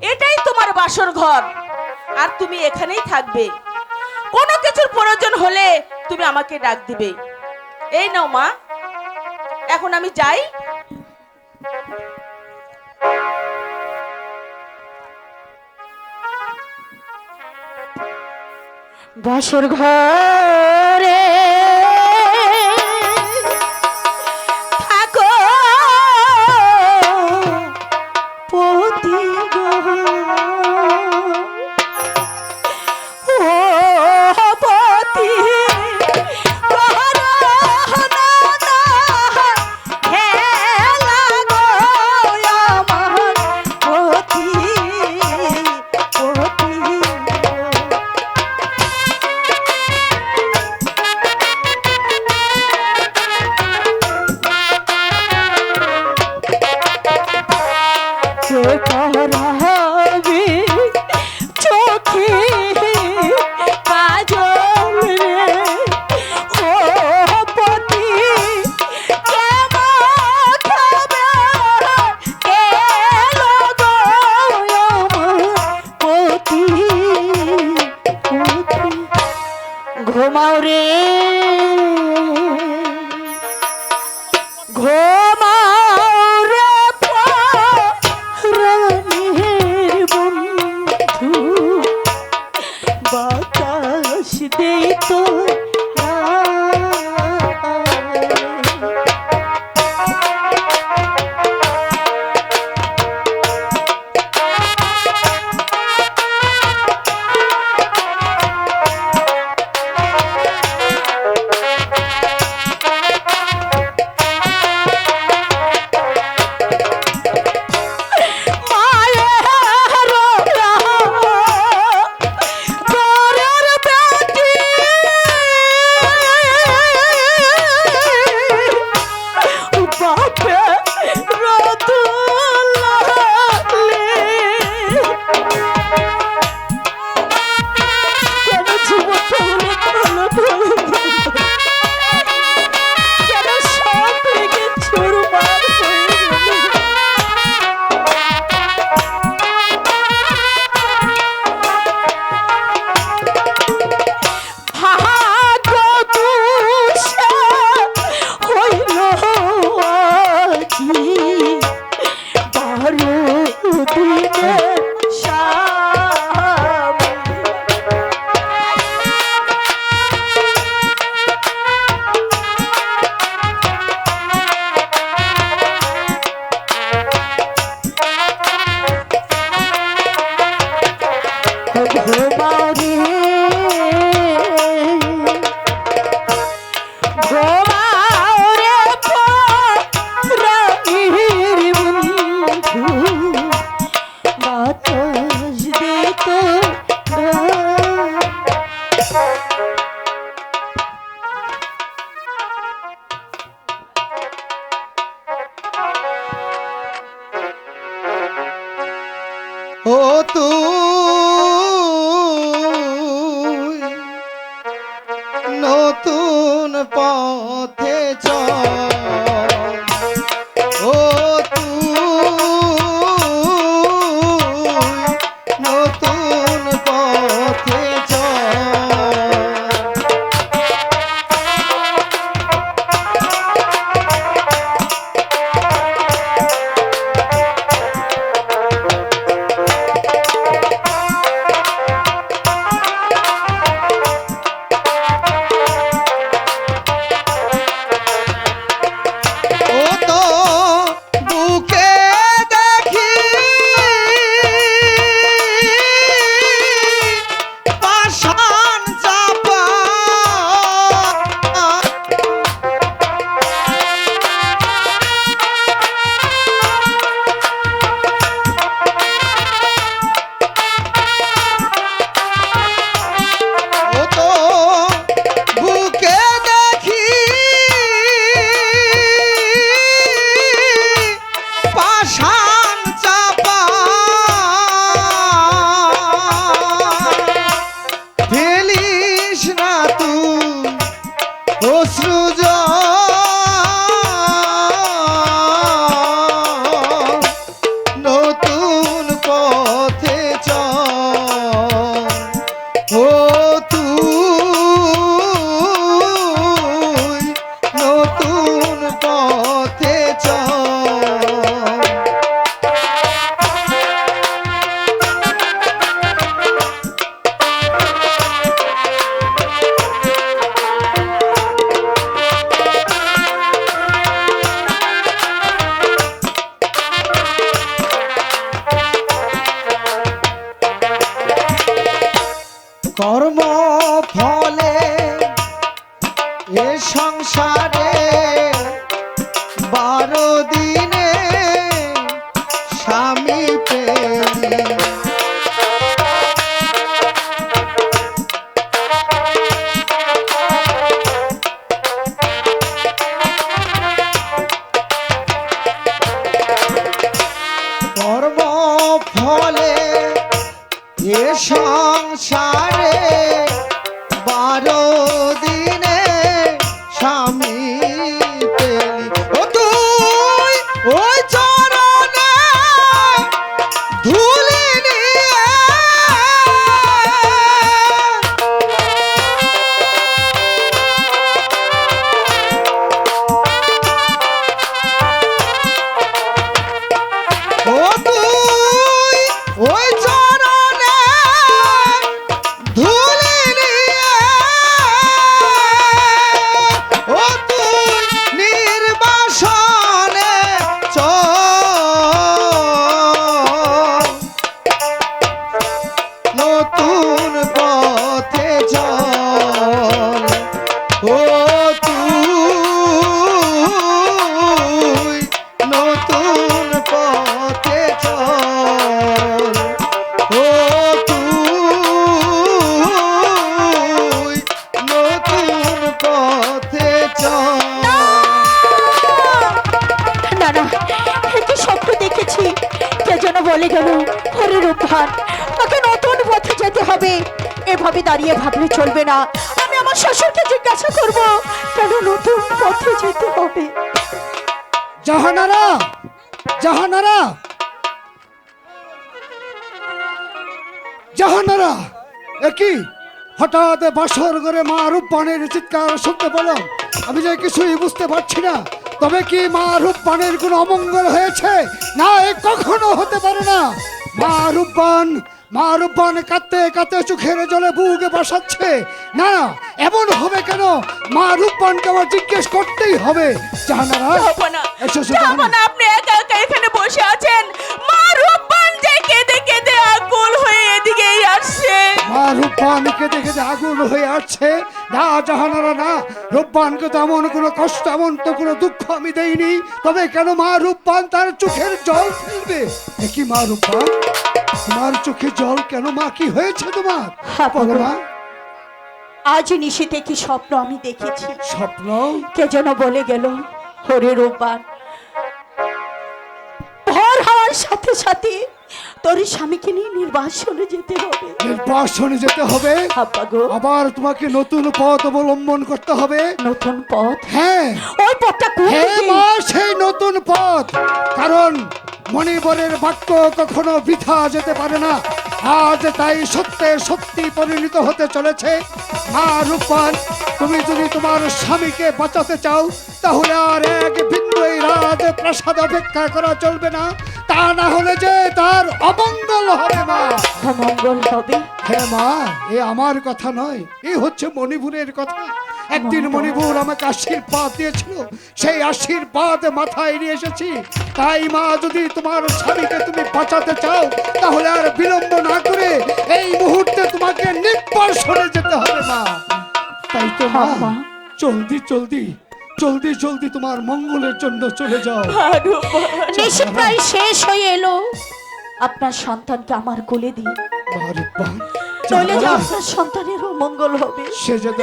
এটাই তোমার বাসর ঘর। আর তুমি এখানেই থাকবে। কোনো কিছুর প্রয়োজন হলে তুমি আমাকে ডাক দিবে। এই নাও মা। এখন আমি যাই। বাসর ঘরে যাব এ সংসারে জাহানারা একই হঠাৎ বাসর করে মা রূপবানের চিৎকার শুনতে পেলাম। আমি যে কিছুই বুঝতে পারছি না তবে কি মা রূপবানের কোনো অমঙ্গল হয়েছে? না এ কখনো হতে পারে না। মা রূপবান মা রূপবান কাঁদতে কাঁদতে চোখের জলে বুকে বসাচ্ছে। না না এমন হবে কেন? মা রূপবানকে আমার জিজ্ঞেস করতেই হবে। জাহানারা এসো, আপনি একা একা এখানে বসে আছেন। মা রূপবান যে কেঁদে কেঁদে আকুল হয়ে এদিকেই আসছে। মা রূপবান কেঁদে কেঁদে আগুন হয়ে আসছে। না জাহানারা না রূপবানকে তো এমন কোনো কষ্ট এমন তো কোনো দুঃখ আমি দেইনি। তবে কেন মা রূপবান তার চোখের জল ফেলবে? কি মা রূপবান? তোমার চোখে জল কেন মা? কি হয়েছে তোমার? হ্যাঁ, বলো মা। আজ নিশীতে কি স্বপ্ন আমি দেখেছি? স্বপ্ন? কে যেন বলে গেল হরে রূপবান। ভর হওয়ার সাথে সাথে তোর স্বামীকে নিয়ে নির্বাসনে যেতে হবে। নির্বাসনে যেতে হবে? আবার তোমাকে নতুন পথ অবলম্বন করতে হবে? নতুন পথ? হ্যাঁ। ওই পথটা কোন মা সেই নতুন পথ। কারণ মণিবরের বাক্য কখনো বৃথা যেতে পারে না। আজ তাই সত্যে সত্যি পরিণত হতে চলেছে। মা রূপান তুমি যদি তোমার স্বামীকে বাঁচাতে চাও তাহলে আর এক বিন্দু এই রাজ প্রাসাদ অপেক্ষা করা চলবে না। তা না হলে যে তার অমঙ্গল হবে মা হবে? হ্যাঁ মা এ আমার কথা নয় এ হচ্ছে মণিপুরের কথা। একদিন মণিপুর। আমাকে আশীর্বাদ দিয়েছিল সেই আশীর্বাদ মাথায় নিয়ে এসেছি। তাই মা যদি তোমার স্বামীকে তুমি বাঁচাতে চাও তাহলে আর বিলম্ব না করে এই মুহূর্তে তোমাকে নির্বাসনে যেতে হবে মা। তাই তো মা হ্যাঁ, মা। জলদি জলদি জলদি জলদি তোমার মঙ্গলের জন্য চলে যাও। নিশি প্রায় শেষ হয়ে এলো। আপনার সন্তানকে আমার কোলে দিন। চলে যাও আপনার সন্তানেরও মঙ্গল হবে। সে যেন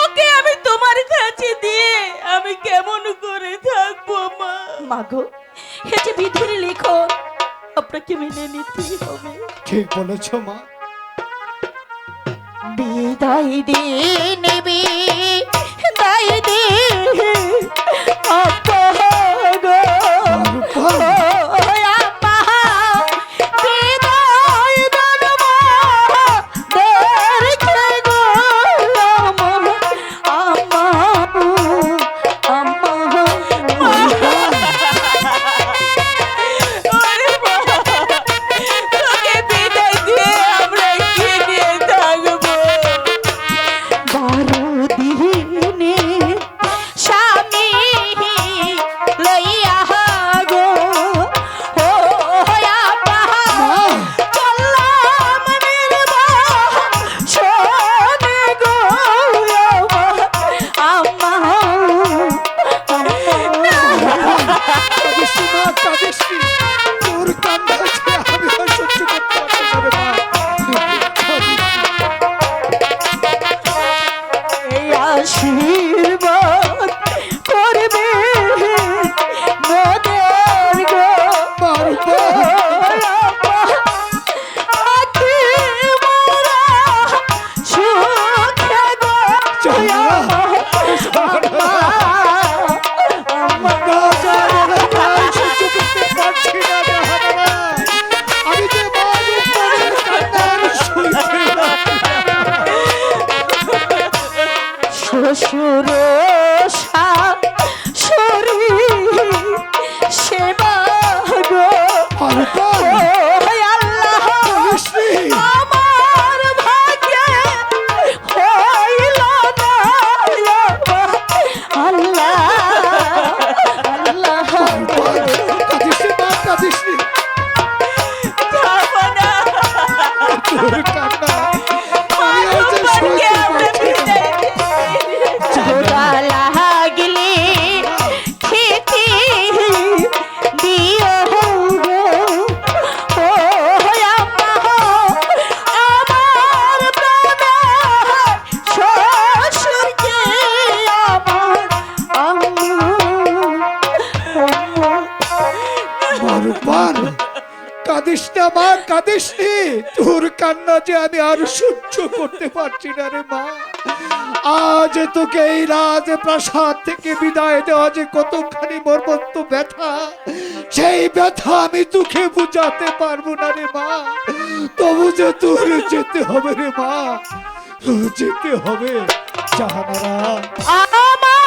ওকে আমি তোমার কাছে দিয়ে আমি কেমন করে থাকব মা? মাগো এটি বিধির লেখন আপনাকে মেনে নিতেই হবে। ঠিক বলেছ মা। বিদায় দি নিবি দাই দি আপা কান্না যে আমি আর সহ্য করতে পারছি না রে মা। আজ তোকে এই রাজ প্রাসাদ থেকে বিদায় দেওয়া যে কতখানি মর্মন্ত ব্যথা, সেই ব্যথা আমি তোকে বুঝাতে পারব না রে মা। তবু যে তোর যেতে হবে রে মা যেতে হবে জাহানারা।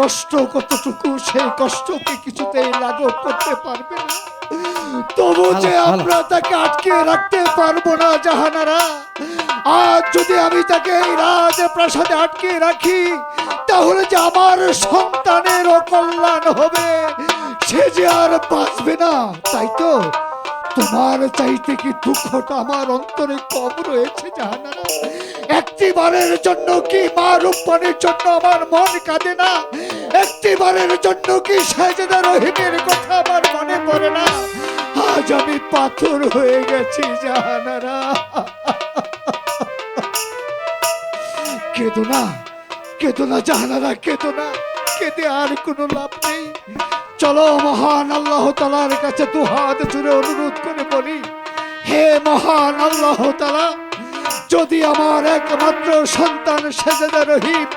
কষ্ট কতটুকু সেই কষ্টকে কিছুতেই লাঘব করতে পারবে না। তবু যে আমরা তাকে আটকে রাখতে পারব না জাহানারা আজ যদি আমি তাকে এই রাজ প্রাসাদে আটকে রাখি তাহলে যে আমার সন্তানের অকল্যাণ হবে সে যে আর বাঁচবে না তাই তো? তোমার চাইতে কি দুঃখটা আমার অন্তরে কম রয়েছে জাহানারা? একটিবারের জন্য কি মা রূপবানের জন্য আমার মন কাঁদে না? একটিবারের জন্য কি সাজেদা রহিমের কথা আমার মনে পড়ে না? আজ আমি পাথর হয়ে গেছি জাহানারা। কেদো না কেদো না জাহানারা, কেদো না। কেঁদে আর কোনো লাভ নেই। চলো মহান আল্লাহ তালার কাছে দু হাত জুড়ে অনুরোধ করে বলি, হে মহান আল্লাহ তালা যদি আমার একমাত্র সন্তান সেজেদা রহিম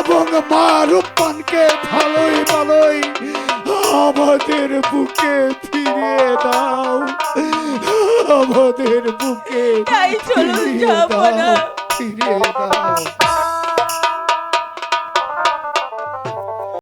এবং মা রূপবানকে ভালোই ভালোই আমাদের বুকে ফিরিয়ে দাও আমাদের বুকে ফিরে দাও ফিরিয়ে দাও।